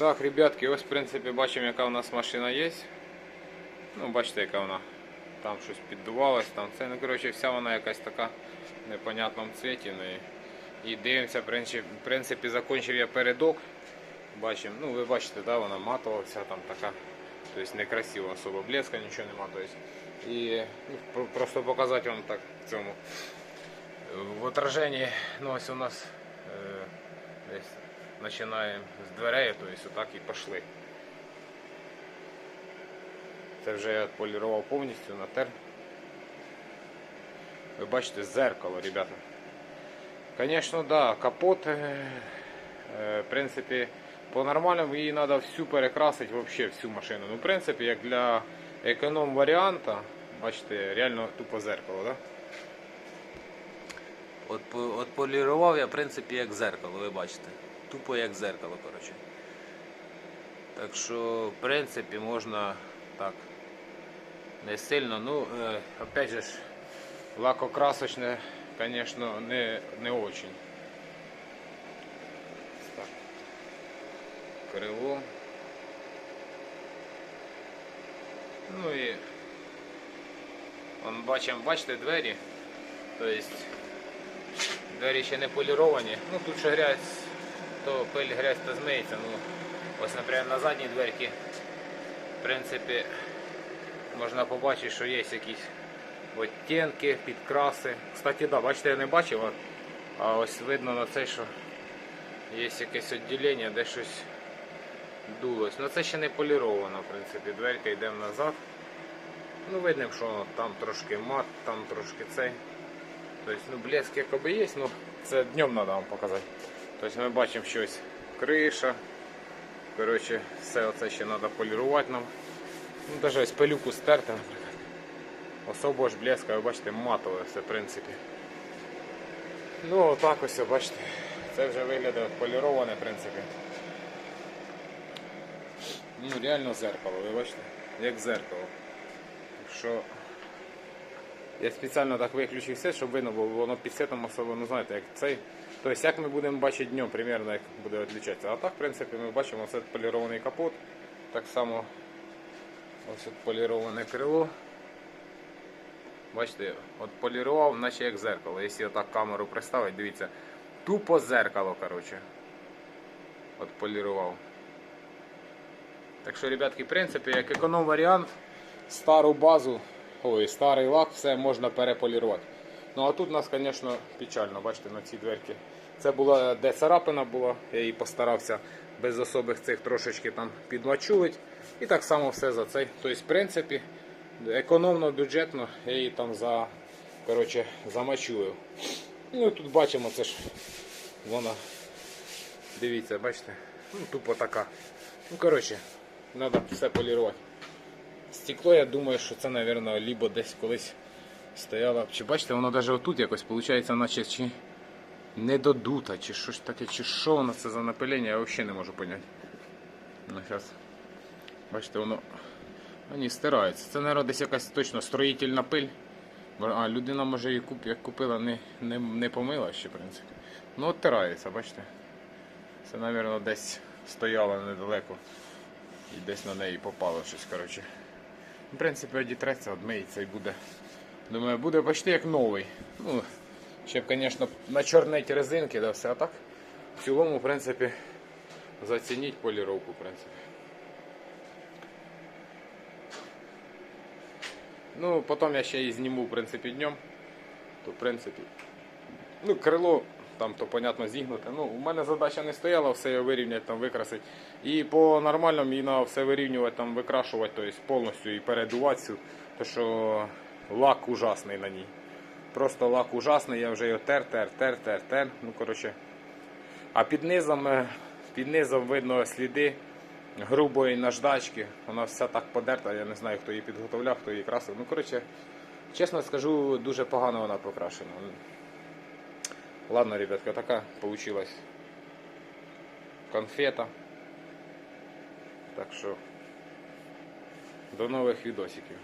Так, ребятки, ось в принципі бачимо, яка у нас машина є. Ну, бачите, яка вона. Там щось піддувалось, там це, ну коротше, вся вона якась така в непонятному цвіті. Ну, і, і дивимося, в принципі, в принципі, закінчив я передок. Бачимо, ну ви бачите, да, вона матова вся там така. Тобто некрасиво, особо блеска, нічого нема. Тобто, і ну, просто показати вам так в цьому. В отраженні, ну ось у нас е, десь починаємо з дверей, тобто отак і пішли. Це вже я полірував повністю, натер. Ви бачите зеркало, ребята. Звісно, да, капот, е, е, в принципі, по-нормальному її треба всю перекрасити, вообще всю машину. Ну, в принципі, як для економ варіанта, бачите, реально тупо зеркало, да? От, от полірував я, в принципі, як зеркало, ви бачите. Тупо як зеркало, коротше. Так що, в принципі, можна так. Не сильно, ну, Е, опять же, лакокрасочне, конечно, не, не очень. Так. Крило. Ну і он бачимо, бачите двері. Тобто двері ще не поліровані. Ну тут ще грязь, то пиль грязь то змиється. Ну, ось, наприклад, на задній дверці, в принципі, можна побачити, що є якісь оттінки, підкраси. Кстати, да, бачите, я не бачив, а- ось видно на це, що є якесь відділення, де щось дулось. Ну це ще не поліровано, в принципі. Дверка йдемо назад. Ну, видно, що там трошки мат, там трошки цей. Тобто, ну, блеск якоби є, ну це днем треба вам показати. Тобто ми бачимо щось криша. Коротше, все оце ще треба полірувати нам. Ну, навіть ось пилюку стерти, наприклад. Особого ж блеска, ви бачите, матове все, в принципі. Ну, отак ось, бачите. Це вже виглядає поліроване, в принципі. Ну, реально зеркало, ви бачите? Як зеркало. Так що я спеціально так виключив все, щоб видно було, воно під світом особо, ну знаєте, як цей. Тобто як ми будемо бачити днем, примерно як буде відлічатися. А так, в принципі, ми бачимо це полірований капот. Так само ось от поліроване крило. Бачите, от полірував, наче як зеркало. Якщо отак камеру приставити, дивіться, тупо зеркало, коротше. От полірував. Так що, ребятки, в принципі, як економ варіант, стару базу, ой, старий лак, все можна переполірувати. Ну а тут у нас, звісно, печально, бачите, на цій дверці. Це була де царапина була, я її постарався без особих цих трошечки там підмачулить. І так само все за цей. Тобто, в принципі, економно, бюджетно я її там за, коротше, замачулив. Ну і тут бачимо, це ж вона. Дивіться, бачите? Ну, тупо така. Ну, коротше, треба все полірувати. Стекло, я думаю, що це, мабуть, либо десь колись стояло. Чи бачите, воно навіть отут якось виходить, наче чи не додута, чи щось таке, чи що воно це за напилення, я взагалі не можу зрозуміти. Ну, зараз. Бачите, воно. Вони стираються. Це, мабуть, десь якась точно строїтельна пиль. А, людина може її куп, як купила, не, не, не помила ще, в принципі. Ну, от тирається, бачите. Це, мабуть, десь стояло недалеко. І десь на неї попало щось, коротше. В принципі, одітреться, одмиється і буде. Думаю, буде почти як новий. Ну, ще б, звісно, на чорнеті резинки, да все, так. В цілому, в принципі, зацініть поліровку, в принципі. Ну, потім я ще її зніму, в принципі, днем. То, в принципі, ну, крило там, то, понятно, зігнуте. Ну, у мене задача не стояла все вирівняти, там, викрасити. І по нормальному її треба все вирівнювати, там, викрашувати, тобто повністю і передувати всю. То що лак ужасний на ній. Просто лак ужасний, я вже його тер, тер, тер, тер, тер. Ну, коротше. А під низом, е, під низом видно сліди грубої наждачки. Вона вся так подерта, я не знаю, хто її підготовляв, хто її красив. Ну, коротше, чесно скажу, дуже погано вона покрашена. Ладно, ребятка, такая получилась конфета. Так что до новых відосиків.